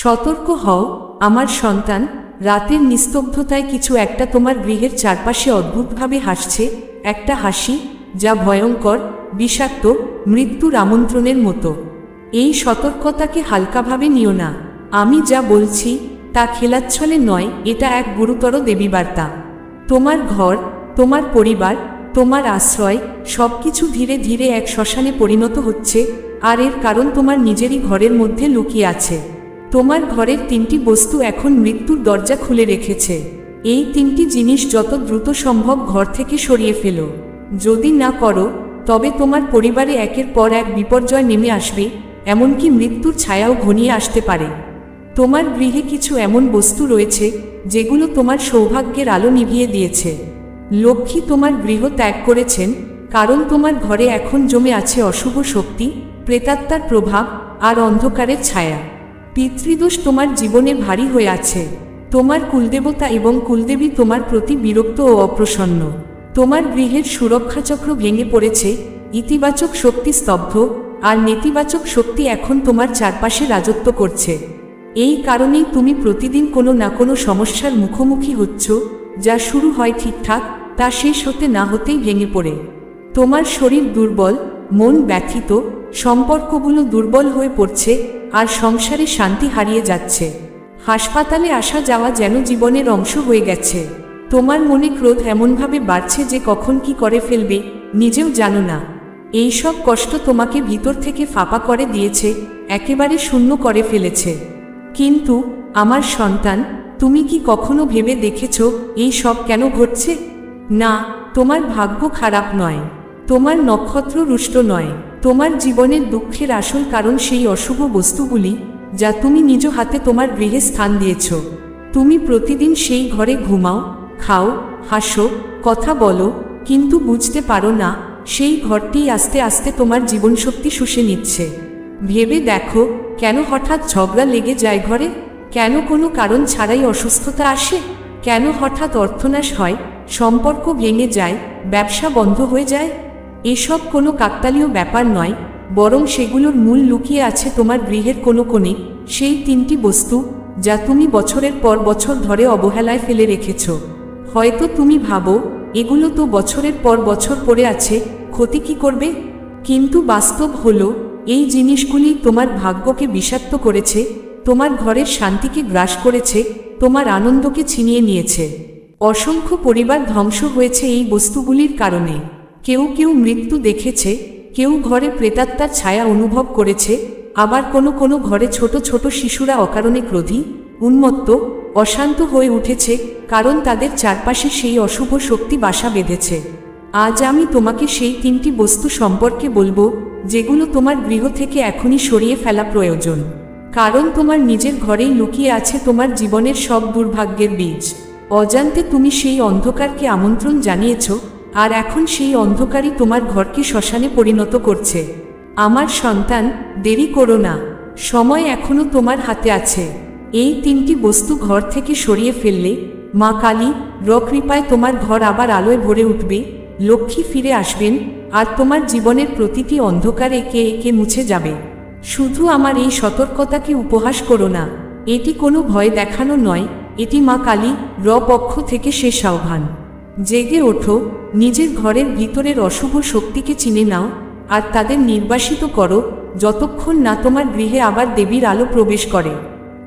সতর্ক হও, আমার সন্তান, রাতের নিস্তব্ধতায় কিছু একটা তোমার গৃহের চারপাশে অদ্ভুতভাবে হাসছে, একটা হাসি, যা ভয়ঙ্কর, বিষাক্ত, মৃত্যুর আমন্ত্রণের মতো। এই সতর্কতাকে হালকাভাবে নিও না। আমি যা বলছি, তা খেলাচ্ছলে নয়, এটা এক গুরুতর দেবীবার্তা। তোমার ঘর, তোমার পরিবার, তোমার আশ্রয়, সবকিছু ধীরে ধীরে এক শ্মশানে পরিণত হচ্ছে, আর এর কারণ তোমার নিজেরই ঘরের মধ্যে লুকিয়ে আছে। তোমার ঘরের তিনটি বস্তু এখন মৃত্যুর দরজা খুলে রেখেছে। এই তিনটি জিনিস যত দ্রুত সম্ভব ঘর থেকে সরিয়ে ফেলো। যদি না করো, তবে তোমার পরিবারে একের পর এক বিপর্যয় নেমে আসবে, এমনকি মৃত্যুর ছায়াও ঘনিয়ে আসতে পারে। তোমার গৃহে কিছু এমন বস্তু রয়েছে, যেগুলো তোমার সৌভাগ্যের আলো নিভিয়ে দিয়েছে। লক্ষ্মী তোমার গৃহ ত্যাগ করেছেন, কারণ তোমার ঘরে এখন জমে আছে অশুভ শক্তি, প্রেতাত্মার প্রভাব আর অন্ধকারের ছায়া। পিতৃদোষ তোমার জীবনে ভারী হয়ে আছে। তোমার কুলদেবতা এবং কুলদেবী তোমার প্রতি বিরক্ত ও অপ্রসন্ন। তোমার গৃহের সুরক্ষাচক্র ভেঙে পড়েছে, ইতিবাচক শক্তি স্তব্ধ, আর নেতিবাচক শক্তি এখন তোমার চারপাশে রাজত্ব করছে। এই কারণেই তুমি প্রতিদিন কোনো না কোনো সমস্যার মুখোমুখি হচ্ছ, যা শুরু হয় ঠিকঠাক, তা শেষ হতে না হতেই ভেঙে পড়ে। তোমার শরীর দুর্বল, মন ব্যথিত সম্পর্কগুলো দুর্বল হয়ে পড়ছে আর সংসারে শান্তি হারিয়ে যাচ্ছে। হাসপাতালে আসা যাওয়া যেন জীবনের অংশ হয়ে গেছে। তোমার মনে ক্রোধ এমনভাবে বাড়ছে যে কখন কি করে ফেলবে, নিজেও জানো না। এইসব কষ্ট তোমাকে ভিতর থেকে ফাঁপা করে দিয়েছে, একেবারে শূন্য করে ফেলেছে। কিন্তু, আমার সন্তান, তুমি কি কখনো ভেবে দেখেছ, এই সব কেন ঘটছে? না, তোমার ভাগ্য খারাপ নয়। তোমার নক্ষত্র রুষ্ট নয়। তোমার জীবনের দুঃখের আসল কারণ সেই অশুভ বস্তুগুলি, যা তুমি নিজ হাতে তোমার গৃহে স্থান দিয়েছ। তুমি প্রতিদিন সেই ঘরে ঘুমাও, খাও, হাসো, কথা বলো, কিন্তু বুঝতে পারো না, সেই ঘরটি আস্তে আস্তে তোমার জীবনশক্তি শুষে নিচ্ছে। ভেবে দেখো, কেন হঠাৎ ঝগড়া লেগে যায় ঘরে? কেন কোনো কারণ ছাড়াই অসুস্থতা আসে? কেন হঠাৎ অর্থনাশ হয়, সম্পর্ক ভেঙে যায়, ব্যবসা বন্ধ হয়ে যায়? এসব কোনো কাকতালীয় ব্যাপার নয়, বরং সেগুলোর মূল লুকিয়ে আছে তোমার গৃহের কোনো কোণে, সেই তিনটি বস্তু, যা তুমি বছরের পর বছর ধরে অবহেলায় ফেলে রেখেছ। হয়তো তুমি ভাবো, এগুলো তো বছরের পর বছর পড়ে আছে, ক্ষতি কি করবে? কিন্তু বাস্তব হলো, এই জিনিসগুলি তোমার ভাগ্যকে বিষাক্ত করেছে, তোমার ঘরের শান্তিকে গ্রাস করেছে, তোমার আনন্দকে ছিনিয়ে নিয়েছে। অসংখ্য পরিবার ধ্বংস হয়েছে এই বস্তুগুলির কারণে। কেউ কেউ মৃত্যু দেখেছে, কেউ ঘরে প্রেতাত্মার ছায়া অনুভব করেছে, আবার কোনো কোনো ঘরে ছোট ছোট শিশুরা অকারণে ক্রোধী, উন্মত্ত, অশান্ত হয়ে উঠেছে, কারণ তাদের চারপাশে সেই অশুভ শক্তি বাসা বেঁধেছে। আজ আমি তোমাকে সেই তিনটি বস্তু সম্পর্কে বলব, যেগুলো তোমার গৃহ থেকে এখনই সরিয়ে ফেলা প্রয়োজন। কারণ তোমার নিজের ঘরেই লুকিয়ে আছে তোমার জীবনের সব দুর্ভাগ্যের বীজ। অজান্তে তুমি সেই অন্ধকারকে আমন্ত্রণ জানিয়েছ আর এখন সেই অন্ধকারই তোমার ঘরকে শ্মশানে পরিণত করছে। আমার সন্তান, দেরি করো না। সময় এখনও তোমার হাতে আছে। এই তিনটি বস্তু ঘর থেকে সরিয়ে ফেললে, মা কালী, রকৃপায় তোমার ঘর আবার আলোয় ভরে উঠবে, লক্ষ্মী ফিরে আসবেন, আর তোমার জীবনের প্রতিটি অন্ধকার একে একে মুছে যাবে। শুধু আমার এই সতর্কতাকে উপহাস করো না। এটি কোনো ভয় দেখানো নয়। এটি মা কালী, র পক্ষ থেকে শেষ আহ্বান। জেগে ওঠো, নিজের ঘরের ভিতরের অশুভ শক্তিকে চিনে নাও, আর তাদের নির্বাসিত করো, যতক্ষণ না তোমার গৃহে আবার দেবীর আলো প্রবেশ করে।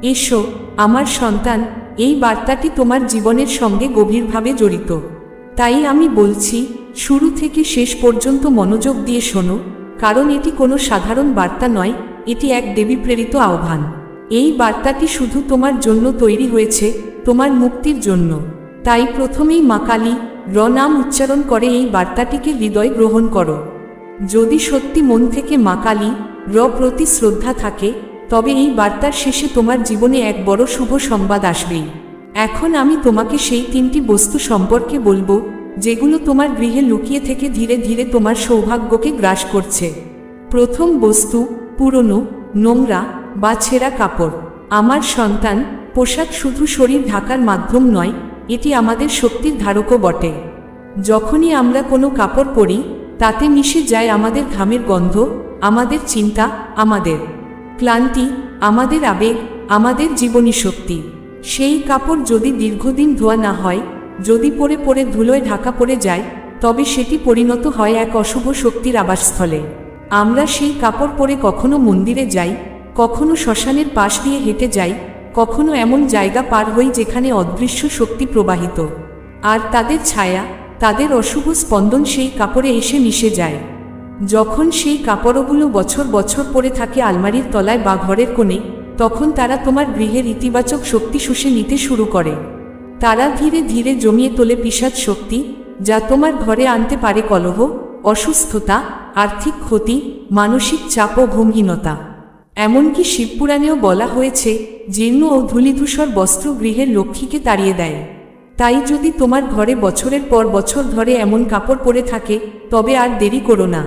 এসো, আমার সন্তান, এই বার্তাটি তোমার জীবনের সঙ্গে গভীরভাবে জড়িত। তাই আমি বলছি, শুরু থেকে শেষ পর্যন্ত মনোযোগ দিয়ে শোনো, কারণ এটি কোনো সাধারণ বার্তা নয়, এটি এক দেবী প্রেরিত আহ্বান। এই বার্তাটি শুধু তোমার জন্য তৈরি হয়েছে, তোমার মুক্তির জন্য। তাই প্রথমেই মা কালী র নাম উচ্চারণ করে এই বার্তাটিকে হৃদয় গ্রহণ করো। যদি সত্যি মন থেকে মা কালী র প্রতি শ্রদ্ধা থাকে, তবে এই বার্তার শেষে তোমার জীবনে এক বড় শুভ সংবাদ আসবেই এখন আমি তোমাকে সেই তিনটি বস্তু সম্পর্কে বলব, যেগুলো তোমার গৃহে লুকিয়ে থেকে ধীরে ধীরে তোমার সৌভাগ্যকে গ্রাস করছে। প্রথম বস্তু, পুরনো, নোংরা বা ছেঁড়া কাপড়। আমার সন্তান, পোশাক শুধু শরীর ঢাকার মাধ্যম নয় এটি আমাদের শক্তির ধারকও বটে। যখনই আমরা কোনো কাপড় পরি, তাতে মিশে যায় আমাদের ঘামের গন্ধ, আমাদের চিন্তা, আমাদের ক্লান্তি, আমাদের আবেগ, আমাদের জীবনী শক্তি। সেই কাপড় যদি দীর্ঘদিন ধোয়া না হয়, যদি পরে পরে ধুলোয় ঢাকা পড়ে যায়, তবে সেটি পরিণত হয় এক অশুভ শক্তির আবাসস্থলে। আমরা সেই কাপড় পরে কখনো মন্দিরে যাই, কখনো শ্মশানের পাশ দিয়ে হেঁটে যাই কখনো এমন জায়গা পার হই যেখানে অদৃশ্য শক্তি প্রবাহিত। আর তাদের ছায়া, তাদের অশুভ স্পন্দন সেই কাপড়ে এসে মিশে যায়। যখন সেই কাপড়গুলো বছর বছর পরে থাকে আলমারির তলায় বা ঘরের কোণে, তখন তারা তোমার গৃহের ইতিবাচক শক্তি শুষে নিতে শুরু করে। তারা ধীরে ধীরে জমিয়ে তোলে পিসাদ শক্তি, যা তোমার ঘরে আনতে পারে কলহ, অসুস্থতা, আর্থিক ক্ষতি, মানসিক চাপ ও ঘুমহীনতা এমনকি শিবপুরাণেও বলা হয়েছে, জীর্ণ ও ধূলিধূসর বস্ত্র গৃহের লক্ষ্মীকে তাড়িয়ে দেয়। তাই যদি তোমার ঘরে বছরের পর বছর ধরে এমন কাপড় পরে থাকে, তবে আর দেরি করো না।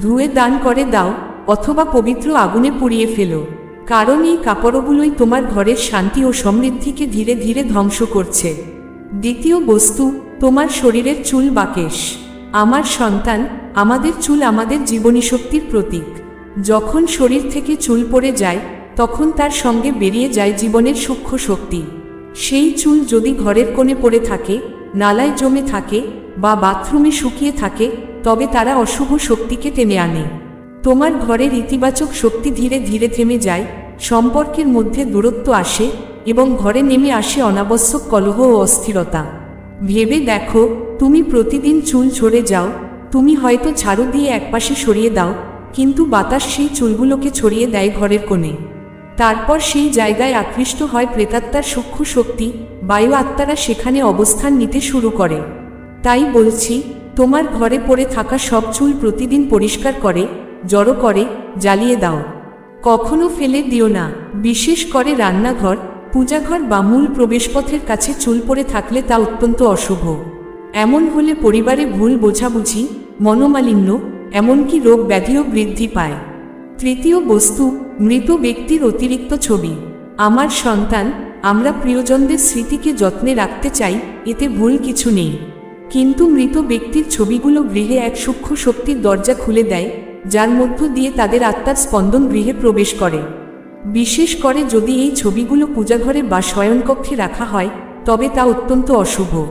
ধুয়ে দান করে দাও, অথবা পবিত্র আগুনে পুড়িয়ে ফেলো। কারণ এই কাপড়গুলোই তোমার ঘরের শান্তি ও সমৃদ্ধিকে ধীরে ধীরে ধ্বংস করছে। দ্বিতীয় বস্তু, তোমার শরীরের চুল বাকেশ। আমার সন্তান, আমাদের চুল আমাদের জীবনী শক্তির প্রতীক। যখন শরীর থেকে চুল পড়ে যায়, তখন তার সঙ্গে বেরিয়ে যায় জীবনের সূক্ষ্ম শক্তি। সেই চুল যদি ঘরের কোণে পড়ে থাকে, নালায় জমে থাকে বা বাথরুমে শুকিয়ে থাকে, তবে তারা অশুভ শক্তিকে টেনে আনে। তোমার ঘরের ইতিবাচক শক্তি ধীরে ধীরে থেমে যায়, সম্পর্কের মধ্যে দূরত্ব আসে এবং ঘরে নেমে আসে অনাবশ্যক কলহ ও অস্থিরতা। ভেবে দেখো, তুমি প্রতিদিন চুল ঝরে যাও, তুমি হয়তো ঝাড়ু দিয়ে একপাশে সরিয়ে দাও কিন্তু বাতাস সেই চুলগুলোকে ছড়িয়ে দেয় ঘরের কোণে। তারপর সেই জায়গায় আকৃষ্ট হয় প্রেতাত্মার সূক্ষ্ম শক্তি, বায়ু আত্মারা সেখানে অবস্থান নিতে শুরু করে। তাই বলছি, তোমার ঘরে পড়ে থাকা সব চুল প্রতিদিন পরিষ্কার করে, জড়ো করে, জ্বালিয়ে দাও। কখনো ফেলে দিও না, বিশেষ করে রান্নাঘর, পূজাঘর বা মূল প্রবেশপথের কাছে চুল পড়ে থাকলে তা অত্যন্ত অশুভ। এমন হলে পরিবারে ভুল বোঝাবুঝি, মনোমালিন্য এমনকি রোগ ব্যাধিও বৃদ্ধি পায়। তৃতীয় বস্তু, মৃত ব্যক্তির অতিরিক্ত ছবি। আমার সন্তান, আমরা প্রিয়জনদের স্মৃতিকে যত্নে রাখতে চাই, এতে ভুল কিছু নেই। কিন্তু মৃত ব্যক্তির ছবিগুলো গৃহে এক সূক্ষ্ম শক্তির দরজা খুলে দেয়, যার মধ্য দিয়ে তাদের আত্মার স্পন্দন গৃহে প্রবেশ করে। বিশেষ করে যদি এই ছবিগুলো পূজাঘরে বা শয়নকক্ষে রাখা হয়, তবে তা অত্যন্ত অশুভ।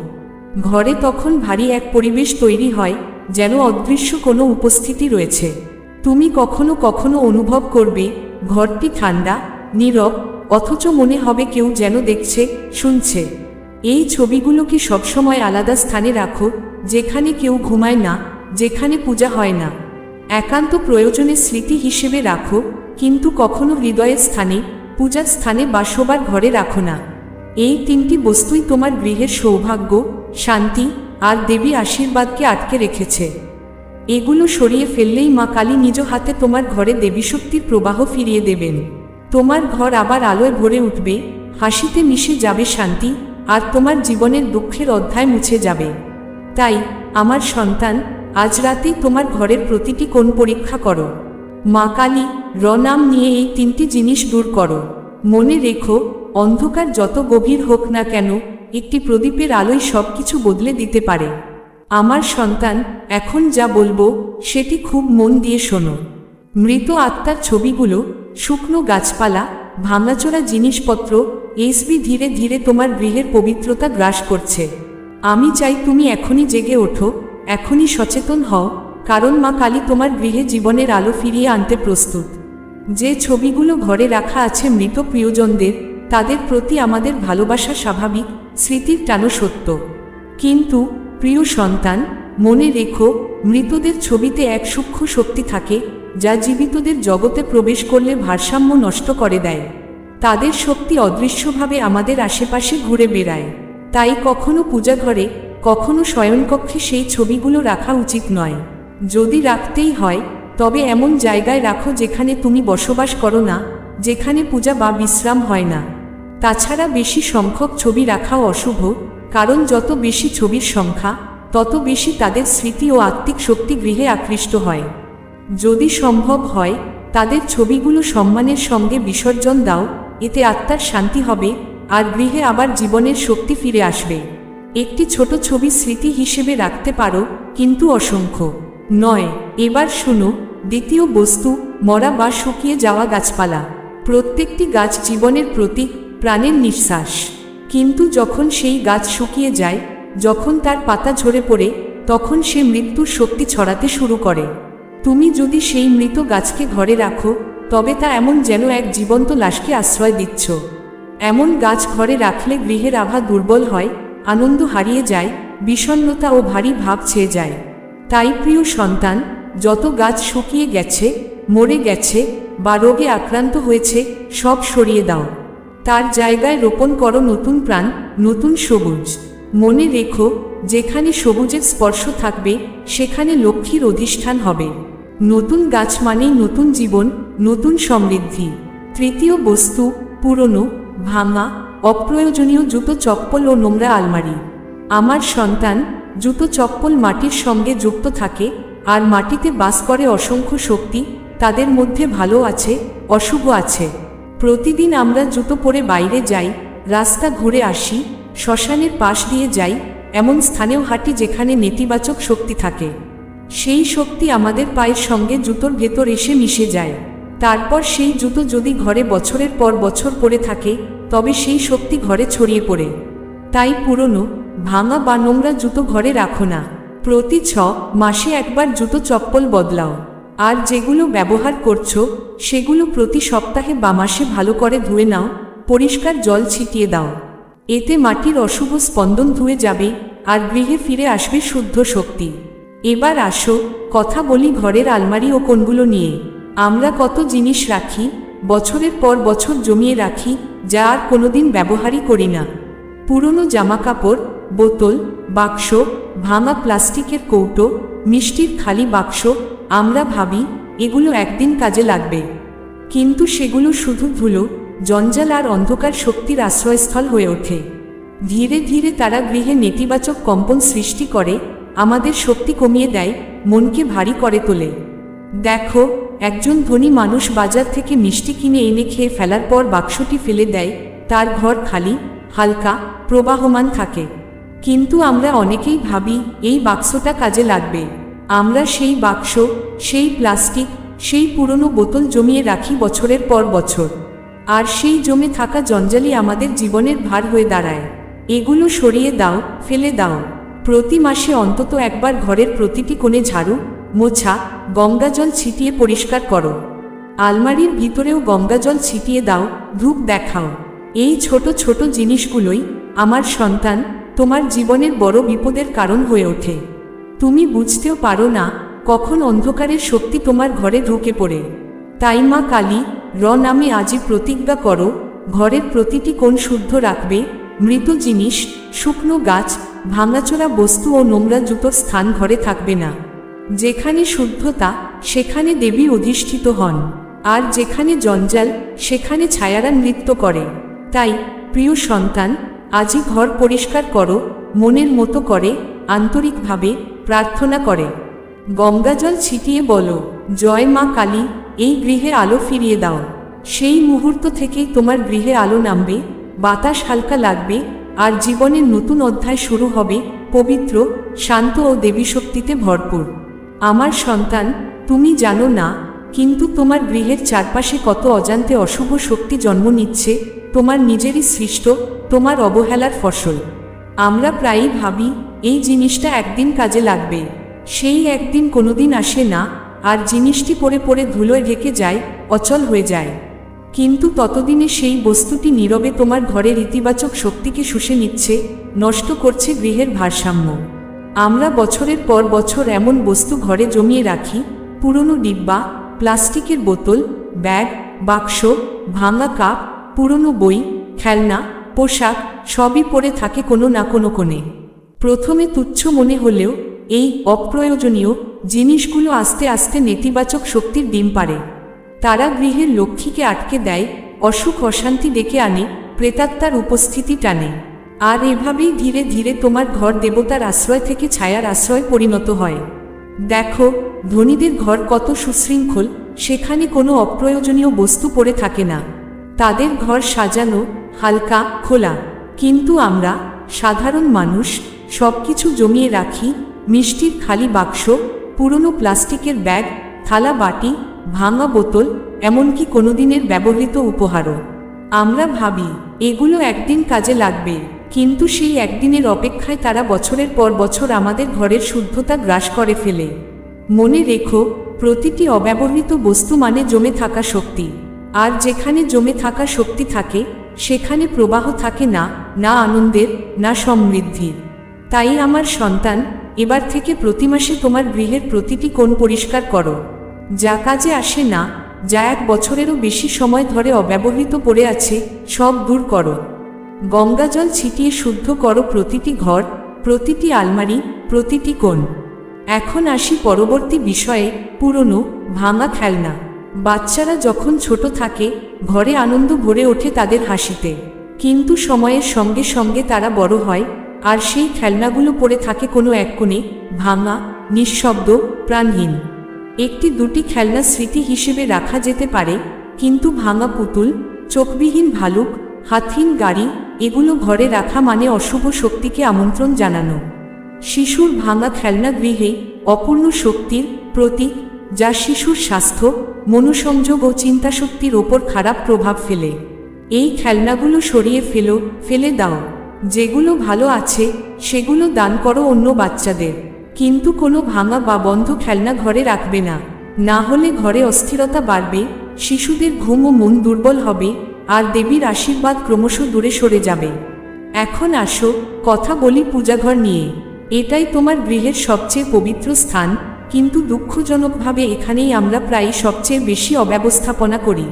ঘরে তখন ভারী এক পরিবেশ তৈরি হয় যেন অদৃশ্য কোনো উপস্থিতি রয়েছে। তুমি কখনো কখনো অনুভব করবে, ঘরটি ঠান্ডা, নীরব, অথচ মনে হবে কেউ যেন দেখছে, শুনছে। এই ছবিগুলোকে সবসময় আলাদা স্থানে রাখো, যেখানে কেউ ঘুমায় না, যেখানে পূজা হয় না। একান্ত প্রয়োজনে স্মৃতি হিসেবে রাখো, কিন্তু কখনো হৃদয়ের স্থানে, পূজার স্থানে বা শোবার ঘরে রাখো না। এই তিনটি বস্তুই তোমার গৃহের সৌভাগ্য, শান্তি আর দেবী আশীর্বাদকে আটকে রেখেছে। এগুলো সরিয়ে ফেললেই মা কালী নিজ হাতে তোমার ঘরে দেবী শক্তির প্রবাহ ফিরিয়ে দেবেন। তোমার ঘর আবার আলোয় ভরে উঠবে, হাসিতে মিশে যাবে শান্তি, আর তোমার জীবনের দুঃখের অধ্যায় মুছে যাবে। তাই, আমার সন্তান, আজ রাতেই তোমার ঘরের প্রতিটি কোণ পরীক্ষা করো। মা কালী, র নাম নিয়ে এই তিনটি জিনিস দূর করো। মনে রেখো, অন্ধকার যত গভীর হোক না কেন একটি প্রদীপের আলোয় সব কিছু বদলে দিতে পারে। আমার সন্তান, এখন যা বলব, সেটি খুব মন দিয়ে শোনো। মৃত আত্মার ছবিগুলো, শুকনো গাছপালা, ভাঙাচোরা জিনিসপত্র, এসবি ধীরে ধীরে তোমার গৃহের পবিত্রতা গ্রাস করছে। আমি চাই তুমি এখনই জেগে ওঠো, এখনই সচেতন হও, কারণ মা কালী তোমার গৃহে জীবনের আলো ফিরিয়ে আনতে প্রস্তুত। যে ছবিগুলো ঘরে রাখা আছে মৃত প্রিয়জনদের, তাদের প্রতি আমাদের ভালোবাসা স্বাভাবিক স্মৃতির টানো সত্য। কিন্তু, প্রিয় সন্তান, মনে রেখো, মৃতদের ছবিতে এক সূক্ষ্ম শক্তি থাকে, যা জীবিতদের জগতে প্রবেশ করলে ভারসাম্য নষ্ট করে দেয়। তাদের শক্তি অদৃশ্যভাবে আমাদের আশেপাশে ঘুরে বেড়ায়। তাই কখনো পূজাঘরে কখনো শয়নকক্ষে সেই ছবিগুলো রাখা উচিত নয়। যদি রাখতেই হয়, তবে এমন জায়গায় রাখো যেখানে তুমি বসবাস করো না, যেখানে পূজা বা বিশ্রাম হয় না। তাছাড়া বেশি সংখ্যক ছবি রাখাও অশুভ, কারণ যত বেশি ছবির সংখ্যা, তত বেশি তাদের স্মৃতি ও আত্মিক শক্তি গৃহে আকৃষ্ট হয়। যদি সম্ভব হয়, তাদের ছবিগুলো সম্মানের সঙ্গে বিসর্জন দাও, এতে আত্মার শান্তি হবে, আর গৃহে আবার জীবনের শক্তি ফিরে আসবে। একটি ছোট ছবি স্মৃতি হিসেবে রাখতে পারো, কিন্তু অসংখ্য। নয়, এবার শুনো, দ্বিতীয় বস্তু, মরা বা শুকিয়ে যাওয়া গাছপালা। প্রত্যেকটি গাছ জীবনের প্রতীক প্রাণের নিঃশ্বাস। কিন্তু যখন সেই গাছ শুকিয়ে যায়, যখন তার পাতা ঝরে পড়ে, তখন সে মৃত্যুর শক্তি ছড়াতে শুরু করে। তুমি যদি সেই মৃত গাছকে ঘরে রাখো, তবে তা এমন যেন এক জীবন্ত লাশকে আশ্রয় দিচ্ছ। এমন গাছ ঘরে রাখলে গৃহের আভা দুর্বল হয়, আনন্দ হারিয়ে যায়, বিষণ্ণতা ও ভারী ভাব ছেয়ে যায়। তাই প্রিয় সন্তান, যত গাছ শুকিয়ে গেছে, মরে গেছে, বা রোগে আক্রান্ত হয়েছে, সব সরিয়ে দাও। তার জায়গায় রোপণ করো নতুন প্রাণ, নতুন সবুজ। মনে রেখো, যেখানে সবুজের স্পর্শ থাকবে, সেখানে লক্ষ্মীর অধিষ্ঠান হবে। নতুন গাছ মানেই নতুন জীবন, নতুন সমৃদ্ধি। তৃতীয় বস্তু, পুরনো, ভাঙা, অপ্রয়োজনীয় জুতো, চপ্পল ও নোংরা আলমারি। আমার সন্তান, জুতো, চপ্পল মাটির সঙ্গে যুক্ত থাকে, আর মাটিতে বাস করে অসংখ্য শক্তি, তাদের মধ্যে ভালো আছে, অশুভ আছে। প্রতিদিন আমরা জুতো পরে বাইরে যাই, রাস্তা ঘুরে আসি, শ্মশানের পাশ দিয়ে যাই, এমন স্থানেও হাঁটি যেখানে নেতিবাচক শক্তি থাকে। সেই শক্তি আমাদের পায়ের সঙ্গে জুতোর ভেতর এসে মিশে যায়। তারপর সেই জুতো যদি ঘরে বছরের পর বছর পরে থাকে, তবে সেই শক্তি ঘরে ছড়িয়ে পড়ে। তাই পুরনো, ভাঙা বা নোংরা জুতো ঘরে রাখো না। প্রতি ছ মাসে একবার জুতো চপ্পল বদলাও। আর যেগুলো ব্যবহার করছ, সেগুলো প্রতি সপ্তাহে বা মাসে ভালো করে ধুয়ে নাও, পরিষ্কার জল ছিটিয়ে দাও। এতে মাটির অশুভ স্পন্দন ধুয়ে যাবে, আর গৃহে ফিরে আসবে শুদ্ধ শক্তি। এবার আসো, কথা বলি ঘরের আলমারি ও কোনগুলো নিয়ে। আমরা কত জিনিস রাখি, বছরের পর বছর জমিয়ে রাখি, যা আর কোনোদিন ব্যবহারই করি না। পুরনো জামাকাপড়, বোতল, বাক্স, ভাঙা প্লাস্টিকের কৌটো, মিষ্টির খালি বাক্স আমরা ভাবি, এগুলো একদিন কাজে লাগবে। কিন্তু সেগুলো শুধু ধুলো, জঞ্জাল আর অন্ধকার শক্তির আশ্রয়স্থল হয়ে ওঠে। ধীরে ধীরে তারা গৃহে নেতিবাচক কম্পন সৃষ্টি করে, আমাদের শক্তি কমিয়ে দেয়, মনকে ভারী করে তোলে। দেখো, একজন ধনী মানুষ বাজার থেকে মিষ্টি কিনে এনে খেয়ে ফেলার পর বাক্সটি ফেলে দেয়, তার ঘর খালি, হালকা, প্রবাহমান থাকে। কিন্তু আমরা অনেকেই ভাবি, এই বাক্সটা কাজে লাগবে। আমরা সেই বাক্স, সেই প্লাস্টিক, সেই পুরনো বোতল জমিয়ে রাখি বছরের পর বছর। আর সেই জমে থাকা জঞ্জালি আমাদের জীবনের ভার হয়ে দাঁড়ায়। এগুলো সরিয়ে দাও, ফেলে দাও। প্রতি মাসে অন্তত একবার ঘরের প্রতিটি কোণে ঝাড়ু, মোছা গঙ্গাজল ছিটিয়ে পরিষ্কার করো। আলমারির ভিতরেও গঙ্গাজল ছিটিয়ে দাও, ধূপ দেখাও। এই ছোট ছোট জিনিসগুলোই আমার সন্তান, তোমার জীবনের বড় বিপদের কারণ হয়ে ওঠে। তুমি বুঝতেও পারো না কখন অন্ধকারের শক্তি তোমার ঘরে ঢুকে পড়ে। তাই মা কালী, র নামে আজই প্রতিজ্ঞা করো, ঘরের প্রতিটি কোণ শুদ্ধ রাখবে, মৃত জিনিস, শুকনো গাছ, ভাঙাচোরা বস্তু ও নোংরা জুতোর স্থান ঘরে থাকবে না। যেখানে শুদ্ধতা, সেখানে দেবী অধিষ্ঠিত হন, আর যেখানে জঞ্জাল, সেখানে ছায়ারা নৃত্য করে। তাই, প্রিয় সন্তান, আজই ঘর পরিষ্কার করো, মনের মতো করে, আন্তরিকভাবে প্রার্থনা করে। গঙ্গাজল ছিটিয়ে বলো, জয় মা কালী, এই গৃহে আলো ফিরিয়ে দাও। সেই মুহূর্ত থেকেই তোমার গৃহে আলো নামবে, বাতাস হালকা লাগবে, আর জীবনের নতুন অধ্যায় শুরু হবে, পবিত্র, শান্ত ও দেবী শক্তিতে ভরপুর। আমার সন্তান, তুমি জানো না, কিন্তু তোমার গৃহের চারপাশে কত অজান্তে অশুভ শক্তি জন্ম নিচ্ছে, তোমার নিজেরই সৃষ্ট, তোমার অবহেলার ফসল। আমরা প্রায়ই ভাবি এই জিনিসটা একদিন কাজে লাগবে। সেই একদিন কোনোদিন আসে না, আর জিনিসটি পরে পরে ধুলোয় ঢেকে যায়, অচল হয়ে যায়। কিন্তু ততদিনে সেই বস্তুটি নীরবে তোমার ঘরের ইতিবাচক শক্তিকে শুষে নিচ্ছে, নষ্ট করছে গৃহের ভারসাম্য। আমরা বছরের পর বছর এমন বস্তু ঘরে জমিয়ে রাখি, পুরনো ডিব্বা, প্লাস্টিকের বোতল, ব্যাগ, বাক্স, ভাঙা কাপ, পুরনো বই, খেলনা, পোশাক, সবই পরে থাকে কোনো না কোনো কোণে। প্রথমে তুচ্ছ মনে হলেও, এই অপ্রয়োজনীয় জিনিসগুলো আস্তে আস্তে নেতিবাচক শক্তির ডিম পারে তারা গৃহের লক্ষ্মীকে আটকে দেয়, অসুখ অশান্তি ডেকে আনে, প্রেতাত্মার উপস্থিতি টানে। আর এভাবেই ধীরে ধীরে তোমার ঘর দেবতার আশ্রয় থেকে ছায়ার আশ্রয় পরিণত হয়। দেখো, ধনীদের ঘর কত সুশৃঙ্খল, সেখানে কোনো অপ্রয়োজনীয় বস্তু পড়ে থাকে না। তাদের ঘর সাজানো, হালকা, খোলা। কিন্তু আমরা, সাধারণ মানুষ সব কিছু জমিয়ে রাখি, মিষ্টির খালি বাক্স, পুরনো প্লাস্টিকের ব্যাগ, থালা বাটি, ভাঙা বোতল, এমনকি কোনোদিনের ব্যবহৃত উপহারও। আমরা ভাবি, এগুলো একদিন কাজে লাগবে, কিন্তু সেই একদিনের অপেক্ষায় তারা বছরের পর বছর আমাদের ঘরের শুদ্ধতা গ্রাস করে ফেলে। মনে রেখো, প্রতিটি অব্যবহৃত বস্তু মানে জমে থাকা শক্তি। আর যেখানে জমে থাকা শক্তি থাকে, সেখানে প্রবাহ থাকে না না আনন্দের, না সমৃদ্ধির। তাই আমার সন্তান, এবার থেকে প্রতি মাসে তোমার গৃহের প্রতিটি কোণ পরিষ্কার করো। যা কাজে আসে না, যা এক বছরেরও বেশি সময় ধরে অব্যবহৃত পড়ে আছে, সব দূর করো। গঙ্গাজল ছিটিয়ে শুদ্ধ করো প্রতিটি ঘর, প্রতিটি আলমারি, প্রতিটি কোণ। এখন আসি পরবর্তী বিষয়ে, পুরনো, ভাঙা খেলনা। বাচ্চারা যখন ছোট থাকে, ঘরে আনন্দ ভরে ওঠে তাদের হাসিতে। কিন্তু সময়ের সঙ্গে সঙ্গে তারা বড় হয় আর সেই খেলনাগুলো পড়ে থাকে কোনো এক কোণে, ভাঙা, নিঃশব্দ, প্রাণহীন। একটি দুটি খেলনা স্মৃতি হিসেবে রাখা যেতে পারে, কিন্তু ভাঙা পুতুল, চোখবিহীন ভালুক, হাতহীন গাড়ি, এগুলো ঘরে রাখা মানে অশুভ শক্তিকে আমন্ত্রণ জানানো। শিশুর ভাঙা খেলনা গৃহে অপূর্ণ শক্তির প্রতীক, যা শিশুর স্বাস্থ্য, মনোসংযোগ ও চিন্তাশক্তির ওপর খারাপ প্রভাব ফেলে। এই খেলনাগুলো সরিয়ে ফেলো, ফেলে দাও। যেগুলো ভালো আছে, সেগুলো দান করো অন্য বাচ্চাদের। কিন্তু কোনো ভাঙা বা বন্ধ খেলনা ঘরে রাখবে না। না হলে ঘরে অস্থিরতা বাড়বে, শিশুদের ঘুম ও মন দুর্বল হবে, আর দেবীর আশীর্বাদ ক্রমশ দূরে সরে যাবে। এখন আসো, কথা বলি পূজাঘর নিয়ে। এটাই তোমার গৃহের সবচেয়ে পবিত্র স্থান, কিন্তু দুঃখজনকভাবে এখানেই আমরা প্রায় সবচেয়ে বেশি অব্যবস্থাপনা করি।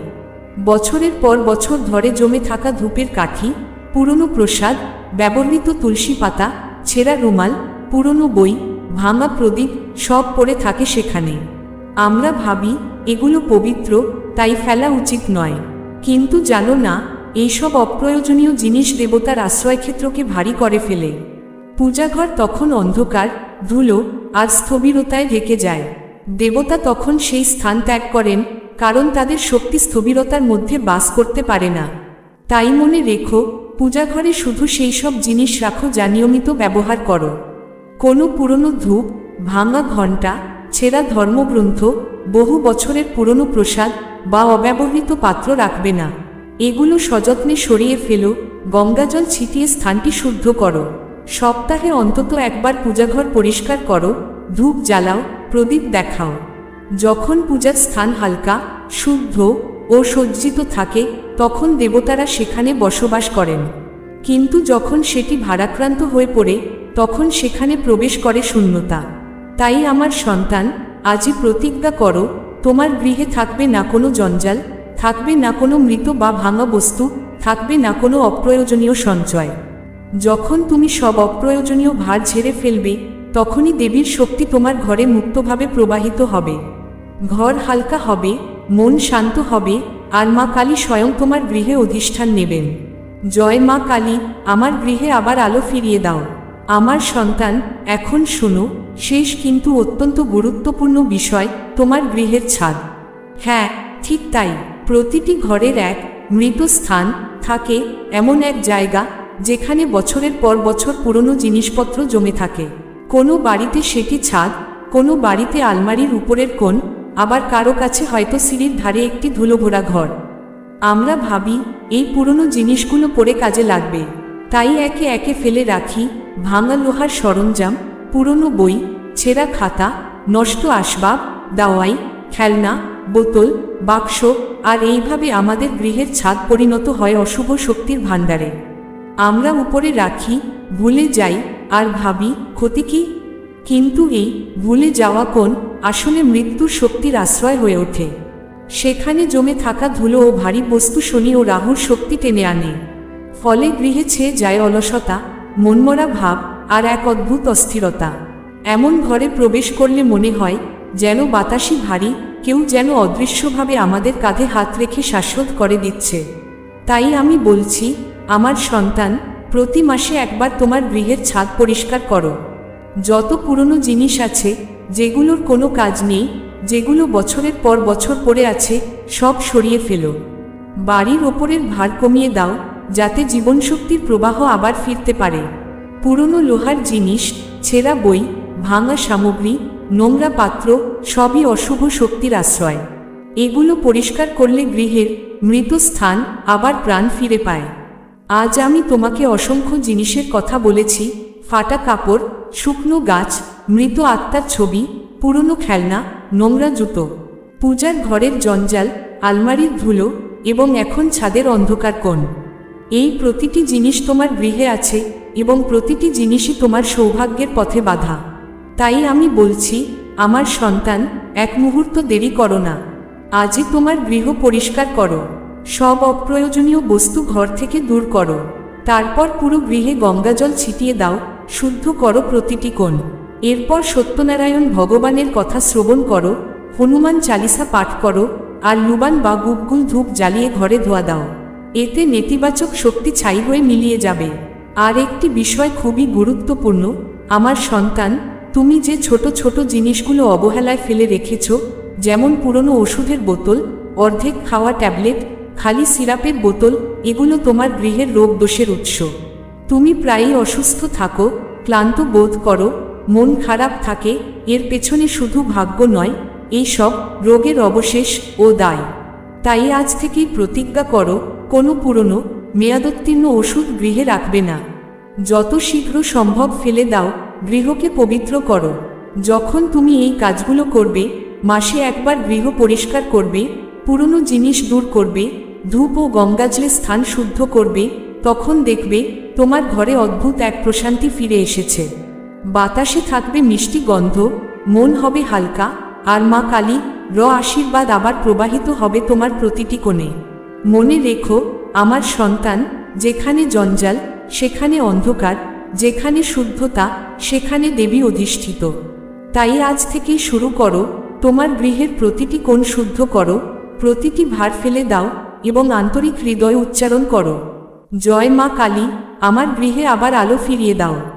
বছরের পর বছর ধরে জমে থাকা ধূপের কাঠি, পুরনো প্রসাদ ব্যবহৃত তুলসী পাতা, ছেঁড়া রুমাল, পুরনো বই, ভাঙা প্রদীপ সব পড়ে থাকে সেখানে। আমরা ভাবি, এগুলো পবিত্র, তাই ফেলা উচিত নয়। কিন্তু জানো না, এইসব অপ্রয়োজনীয় জিনিস দেবতার আশ্রয়ক্ষেত্রকে ভারী করে ফেলে। পূজাঘর তখন অন্ধকার, ধুলো আর স্থবিরতায় ঢেকে যায়। দেবতা তখন সেই স্থান ত্যাগ করেন, কারণ তাদের শক্তি স্থবিরতার মধ্যে বাস করতে পারে না। তাই মনে রেখো পূজাঘরে শুধু সেই সব জিনিস রাখো যা নিয়মিত ব্যবহার করো। কোনো পুরনো ধূপ, ভাঙা ঘণ্টা, ছেঁড়া ধর্মগ্রন্থ, বহু বছরের পুরনো প্রসাদ বা অব্যবহৃত পাত্র রাখবে না। এগুলো সযত্নে সরিয়ে ফেলো, গঙ্গাজল ছিটিয়ে স্থানটি শুদ্ধ করো। সপ্তাহে অন্তত একবার পূজাঘর পরিষ্কার করো, ধূপ জ্বালাও, প্রদীপ দেখাও। যখন পূজার স্থান হালকা, শুদ্ধ ও সজ্জিত থাকে তখন দেবতারা সেখানে বসবাস করেন। কিন্তু যখন সেটি ভারাক্রান্ত হয়ে পড়ে, তখন সেখানে প্রবেশ করে শূন্যতা। তাই আমার সন্তান, আজই প্রতিজ্ঞা করো, তোমার গৃহে থাকবে না কোনো জঞ্জাল, থাকবে না কোনো মৃত বা ভাঙা বস্তু, থাকবে না কোনো অপ্রয়োজনীয় সঞ্চয়। যখন তুমি সব অপ্রয়োজনীয় ভার ঝেড়ে ফেলবে, তখনই দেবীর শক্তি তোমার ঘরে মুক্তভাবে প্রবাহিত হবে। ঘর হালকা হবে, মন শান্ত হবে আর মা কালী স্বয়ং তোমার গৃহে অধিষ্ঠান নেবেন। জয় মা কালী, আমার গৃহে আবার আলো ফিরিয়ে দাও। আমার সন্তান, এখন শোনো, শেষ কিন্তু অত্যন্ত গুরুত্বপূর্ণ বিষয়, তোমার গৃহের ছাদ। হ্যাঁ ঠিক তাই, প্রতিটি ঘরের এক মৃত স্থান থাকে এমন এক জায়গা, যেখানে বছরের পর বছর পুরনো জিনিসপত্র জমে থাকে। কোনো বাড়িতে সেটি ছাদ, কোনো বাড়িতে আলমারির উপরের কোণ আবার কারও কাছে হয়তো সিঁড়ির ধারে একটি ধুলোভরা ঘর। আমরা ভাবি, এই পুরনো জিনিসগুলো পরে কাজে লাগবে। তাই একে একে ফেলে রাখি, ভাঙা লোহার সরঞ্জাম, পুরনো বই, ছেঁড়া খাতা, নষ্ট আসবাব, দাওয়াই, খেলনা, বোতল, বাক্স, আর এইভাবে আমাদের গৃহের ছাদ পরিণত হয় অশুভ শক্তির ভাণ্ডারে। আমরা উপরে রাখি, ভুলে যাই, আর ভাবি, ক্ষতি কি? কিন্তু এই ভুলে যাওয়া কোন আসলে মৃত্যুর শক্তির আশ্রয় হয়ে ওঠে। সেখানে জমে থাকা ধুলো ও ভারী বস্তু শনি ও রাহুর শক্তি টেনে আনে। ফলে গৃহে ছেয়ে যায় অলসতা, মনমরা ভাব আর এক অদ্ভুত অস্থিরতা। এমন ঘরে প্রবেশ করলে মনে হয় যেন বাতাসি ভারী, কেউ যেন অদৃশ্যভাবে আমাদের কাঁধে হাত রেখে শাশ্বত করে দিচ্ছে। তাই আমি বলছি, আমার সন্তান, প্রতি মাসে একবার তোমার গৃহের ছাদ পরিষ্কার করো। যত পুরনো জিনিস আছে, যেগুলোর কোনো কাজ নেই, যেগুলো বছরের পর বছর পড়ে আছে, সব সরিয়ে ফেলো। বাড়ির ওপরের ভার কমিয়ে দাও, যাতে জীবনশক্তির প্রবাহ আবার ফিরতে পারে। পুরনো লোহার জিনিস, ছেঁড়া বই, ভাঙা সামগ্রী, নোংরা পাত্র, সবই অশুভ শক্তির আশ্রয়। এগুলো পরিষ্কার করলে গৃহের মৃত স্থান আবার প্রাণ ফিরে পায়। আজ আমি তোমাকে অসংখ্য জিনিসের কথা বলেছি ফাটা কাপড়, শুকনো গাছ, মৃত আত্মার ছবি, পুরনো খেলনা, নোংরা জুতো। পূজার ঘরের জঞ্জাল, আলমারির ধুলো এবং এখন ছাদের অন্ধকার কোণ। এই প্রতিটি জিনিস তোমার গৃহে আছে এবং প্রতিটি জিনিসই তোমার সৌভাগ্যের পথে বাধা। তাই আমি বলছি, আমার সন্তান, এক মুহূর্ত দেরি করো না। আজই তোমার গৃহ পরিষ্কার করো। সব অপ্রয়োজনীয় বস্তু ঘর থেকে দূর করো। তারপর পুরো গৃহে গঙ্গাজল ছিটিয়ে দাও শুদ্ধ করো প্রতিটি কোণ। এরপর সত্যনারায়ণ ভগবানের কথা শ্রবণ করো, হনুমান চালিসা পাঠ করো, আর লুবান বা গুগগুল ধূপ জ্বালিয়ে ঘরে ধোয়া দাও। এতে নেতিবাচক শক্তি ছাই হয়ে মিলিয়ে যাবে। আর একটি বিষয় খুবই গুরুত্বপূর্ণ, আমার সন্তান, তুমি যে ছোট ছোট জিনিসগুলো অবহেলায় ফেলে রেখেছ, যেমন পুরনো ওষুধের বোতল, অর্ধেক খাওয়া ট্যাবলেট, খালি সিরাপের বোতল, এগুলো তোমার গৃহের রোগ দোষের উৎস। তুমি প্রায়ই অসুস্থ থাকো, ক্লান্ত বোধ করো, মন খারাপ থাকে, এর পেছনে শুধু ভাগ্য নয়, এই সব রোগের অবশেষ ও দায়। তাই আজ থেকেই প্রতিজ্ঞা করো, কোনো পুরনো, মেয়াদোত্তীর্ণ ওষুধ গৃহে রাখবে না। যত শীঘ্র সম্ভব ফেলে দাও, গৃহকে পবিত্র করো। যখন তুমি এই কাজগুলো করবে, মাসে একবার গৃহ পরিষ্কার করবে, পুরনো জিনিস দূর করবে, ধূপ ও গঙ্গাজলে স্থান শুদ্ধ করবে, তখন দেখবে তোমার ঘরে অদ্ভুত এক প্রশান্তি ফিরে এসেছে। বাতাসে থাকবে মিষ্টি গন্ধ, মন হবে হালকা, আর মা কালী, র আশীর্বাদ আবার প্রবাহিত হবে তোমার প্রতিটি কোণে। মনে রেখো, আমার সন্তান, যেখানে জঞ্জাল, সেখানে অন্ধকার, যেখানে শুদ্ধতা, সেখানে দেবী অধিষ্ঠিত। তাই আজ থেকেই শুরু করো, তোমার গৃহের প্রতিটি কোণ শুদ্ধ করো, প্রতিটি ভার ফেলে দাও এবং আন্তরিক হৃদয় উচ্চারণ করো। জয় মা কালী আমার গৃহে আবার আলো ফিরিয়ে দাও।